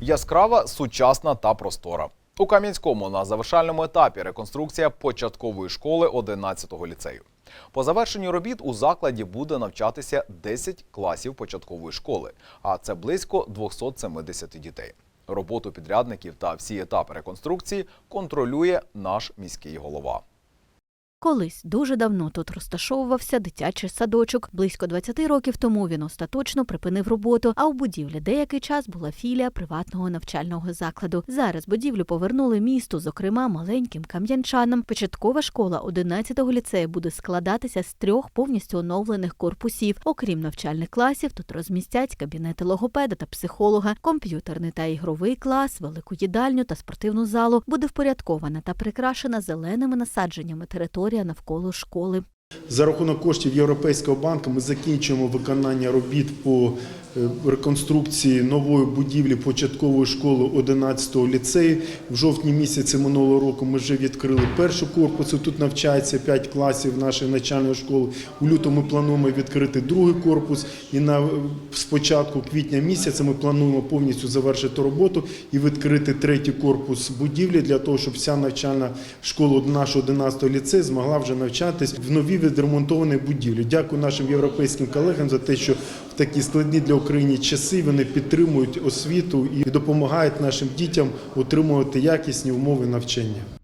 Яскрава, сучасна та простора. У Кам'янському на завершальному етапі реконструкція початкової школи 11-го ліцею. По завершенню робіт у закладі буде навчатися 10 класів початкової школи, а це близько 270 дітей. Роботу підрядників та всі етапи реконструкції контролює наш міський голова. Колись дуже давно тут розташовувався дитячий садочок. Близько 20 років тому він остаточно припинив роботу. А у будівлі деякий час була філія приватного навчального закладу. Зараз будівлю повернули місту, зокрема маленьким кам'янчанам. Початкова школа 11-го ліцею буде складатися з трьох повністю оновлених корпусів. Окрім навчальних класів, тут розмістять кабінети логопеда та психолога, комп'ютерний та ігровий клас, велику їдальню та спортивну залу. Буде впорядкована та прикрашена зеленими насадженнями територія навколо школи. За рахунок коштів Європейського банку ми закінчуємо виконання робіт по реконструкції нової будівлі початкової школи 11-го ліцею. В жовтні місяці минулого року ми вже відкрили перший корпус. Тут навчається 5 класів нашої навчальної школи. У лютому ми плануємо відкрити другий корпус. І на спочатку квітня місяця ми плануємо повністю завершити роботу і відкрити третій корпус будівлі для того, щоб вся навчальна школа нашого 11-го ліцею змогла вже навчатись в новій відремонтованій будівлі. Дякую нашим європейським колегам за те, що такі складні для України часи вони підтримують освіту і допомагають нашим дітям отримувати якісні умови навчання.